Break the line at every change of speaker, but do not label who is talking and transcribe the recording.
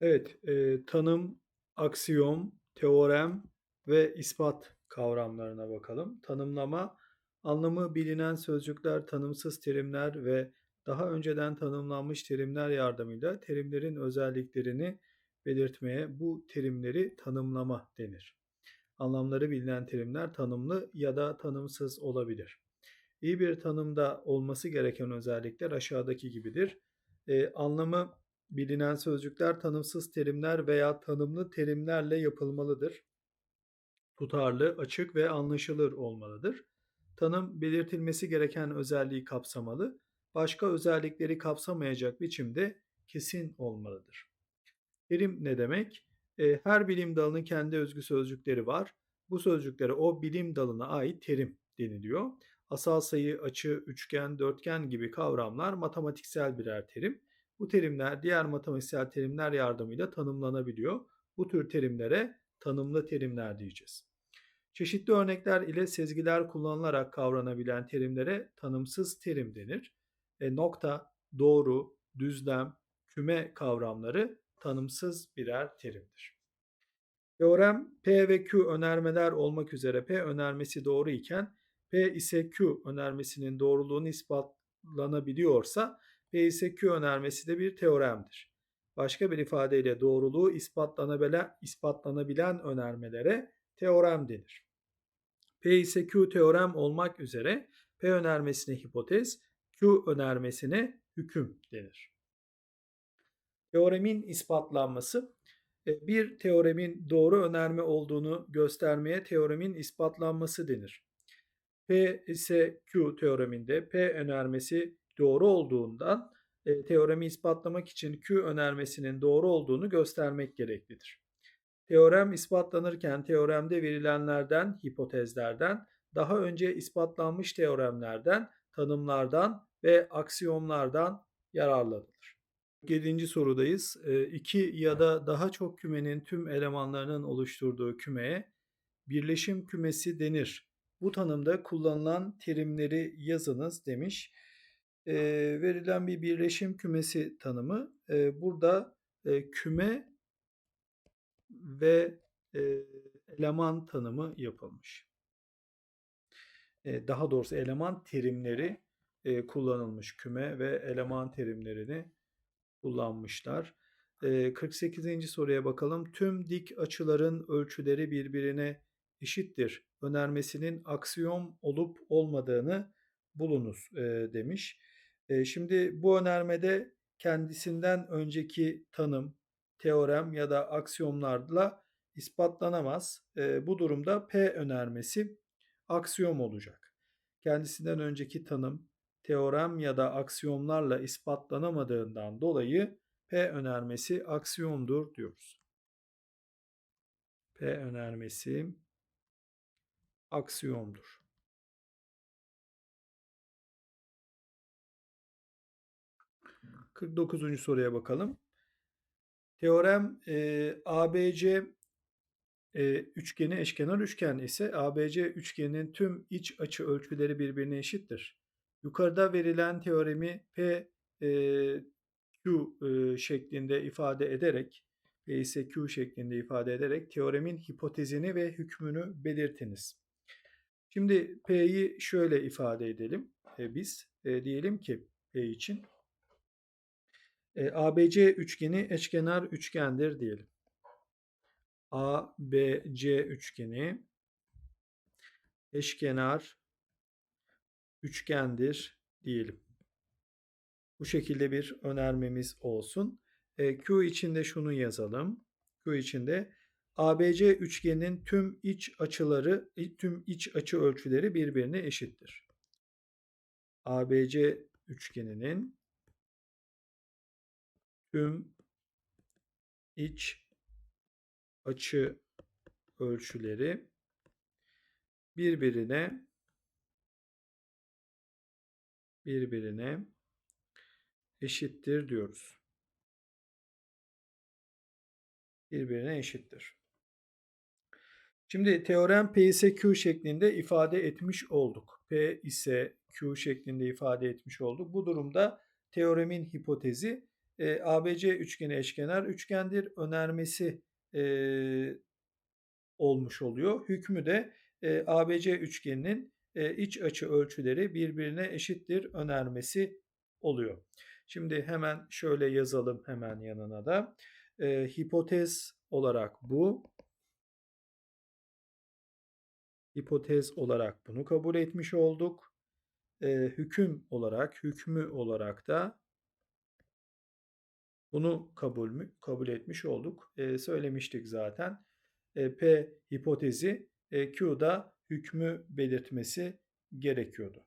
Evet, eee, tanım, aksiyom, teorem ve ispat kavramlarına bakalım. Tanımlama, anlamı bilinen sözcükler, tanımsız terimler ve daha önceden tanımlanmış terimler yardımıyla terimlerin özelliklerini belirtmeye bu terimleri tanımlama denir. Anlamları bilinen terimler tanımlı ya da tanımsız olabilir. İyi bir tanımda olması gereken özellikler aşağıdaki gibidir. Eee, anlamı bilinen sözcükler tanımsız terimler veya tanımlı terimlerle yapılmalıdır. Tutarlı, açık ve anlaşılır olmalıdır. Tanım belirtilmesi gereken özelliği kapsamalı, başka özellikleri kapsamayacak biçimde kesin olmalıdır. Terim ne demek? E, her bilim dalının kendi özgü sözcükleri var. Bu sözcüklere o bilim dalına ait terim deniliyor. Asal sayı, açı, üçgen, dörtgen gibi kavramlar matematiksel birer terim. Bu terimler diğer matematiksel terimler yardımıyla tanımlanabiliyor. Bu tür terimlere tanımlı terimler diyeceğiz. Çeşitli örnekler ile sezgiler kullanılarak kavranabilen terimlere tanımsız terim denir. E, nokta, doğru, düzlem, küme kavramları tanımsız birer terimdir. Teorem P ve Q önermeler olmak üzere P önermesi doğru iken P ise Q önermesinin doğruluğunu ispatlanabiliyorsa P ise Q önermesi de bir teoremdir. Başka bir ifadeyle doğruluğu ispatlanabilen, ispatlanabilen önermelere teorem denir. P ise Q teorem olmak üzere P önermesine hipotez, Q önermesine hüküm denir. Teoremin ispatlanması e, bir teoremin doğru önerme olduğunu göstermeye teoremin ispatlanması denir. P ise Q teoreminde P önermesi doğru olduğundan e, teoremi ispatlamak için Q önermesinin doğru olduğunu göstermek gereklidir. Teorem ispatlanırken teoremde verilenlerden, hipotezlerden, daha önce ispatlanmış teoremlerden, tanımlardan ve aksiyomlardan yararlanılır. 7. sorudayız. 2 ya da daha çok kümenin tüm elemanlarının oluşturduğu kümeye birleşim kümesi denir. Bu tanımda kullanılan terimleri yazınız demiş e, verilen bir birleşim kümesi tanımı. E, burada e, küme ve e, eleman tanımı yapılmış. E, daha doğrusu eleman terimleri e, kullanılmış. Küme ve eleman terimlerini kullanmışlar. E, 48. soruya bakalım. Tüm dik açıların ölçüleri birbirine eşittir. Önermesinin aksiyom olup olmadığını bulunuz demiş. E, şimdi bu önermede kendisinden önceki tanım, teorem ya da aksiyomlarla ispatlanamaz. E, bu durumda P önermesi aksiyom olacak. Kendisinden önceki tanım, teorem ya da aksiyomlarla ispatlanamadığından dolayı P önermesi aksiyomdur diyoruz. P önermesi aksiyomdur. 49. soruya bakalım. Teorem e, ABC e, üçgeni eşkenar üçgen ise ABC üçgeninin tüm iç açı ölçüleri birbirine eşittir. Yukarıda verilen teoremi P e, Q e, şeklinde ifade ederek P ise Q şeklinde ifade ederek teoremin hipotezini ve hükmünü belirtiniz. Şimdi P'yi şöyle ifade edelim. E, biz e, diyelim ki P için e, ABC üçgeni eşkenar üçgendir diyelim. ABC üçgeni eşkenar üçgendir diyelim. Bu şekilde bir önermemiz olsun. E, Q içinde şunu yazalım. Q içinde ABC üçgeninin tüm iç açıları, tüm iç açı ölçüleri birbirine eşittir. ABC üçgeninin tüm iç açı ölçüleri birbirine birbirine eşittir diyoruz. Birbirine eşittir. Şimdi teorem P ise Q şeklinde ifade etmiş olduk. P ise Q şeklinde ifade etmiş olduk. Bu durumda teoremin hipotezi eee, ABC üçgeni eşkenar üçgendir önermesi, eee, olmuş oluyor. Hükmü de, eee, ABC üçgeninin, eee, iç açı ölçüleri birbirine eşittir önermesi oluyor. Şimdi hemen şöyle yazalım hemen yanına da. Eee, hipotez olarak bu. Hipotez olarak bunu kabul etmiş olduk. Eee, hüküm olarak, hükmü olarak da bunu kabul mü kabul etmiş olduk. Eee, söylemiştik zaten. Eee, P hipotezi, eee, Q'da hükmü belirtmesi gerekiyordu.